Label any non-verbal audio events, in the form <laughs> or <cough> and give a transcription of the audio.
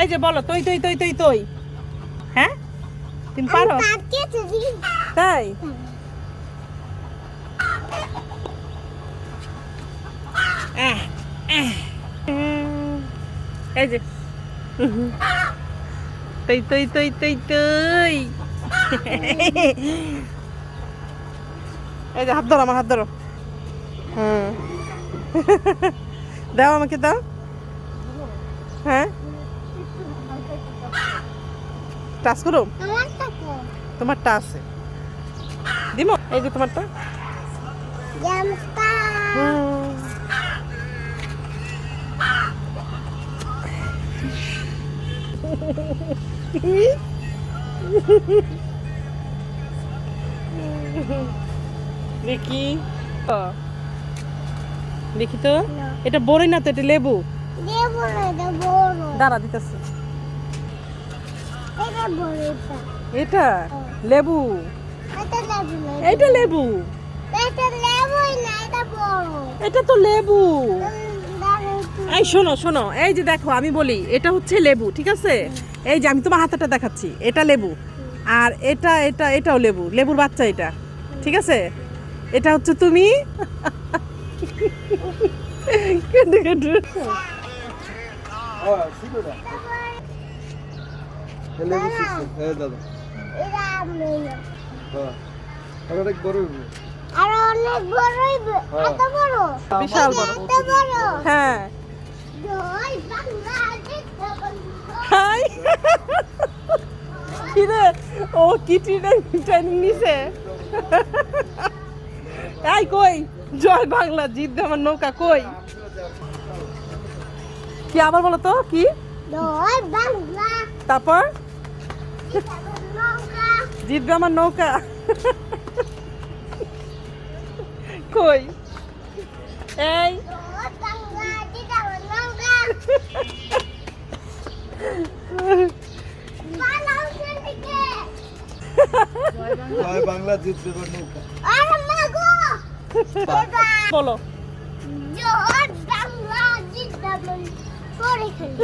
এই যে বলো তৈ তৈ তৈ তৈ তৈ। হ্যাঁ? তুমি পারো? তাই। এই যে। তৈ তৈ তৈ তৈ তৈ। এই যে হাত ধরো আমার হাত ধরো। হুম দাও আমাকে দাও। হ্যাঁ? টাচ করো? তোমারটা আছে। দিমো? এই যে তোমারটা। দেখি দেখি তো? এটা বড়ই না তো? এটা লেবু? দাঁড়া দিতেছে। এটা? লেবু? এটা লেবু এটা তো লেবু। এই শোনো শোনো এই যে দেখো আমি বলি এটা হচ্ছে লেবু ঠিক আছে? এই যে আমি তোমার হাতেটা দেখাচ্ছি এটা লেবু। আর এটা এটা এটাও লেবু লেবুর বাচ্চা এটা ঠিক আছে? এটা হচ্ছে তুমি। <laughs> কেঁদে কেঁদে। হ্যাঁ শিখছে হ্যাঁ দাদা। হ্যাঁ আর অনেক বড় হইবো। আর অনেক বড় হইবে। এত বড়? বিশাল বড়। এত বড়? হ্যাঁ। জয় বাংলাদেশ হাই। কিরে ও কি ট্রেনিং ট্রেনিং নিছে। এই কই? জয় বাংলা জিতবে আমার নৌকা কই? কি আবার বলো তো? কি? তারপর? জিতবে আমার নৌকা। কই? এই। বাংলা জিতাবে নৌকা। বাংলা। জিতবে বলো করে খেলি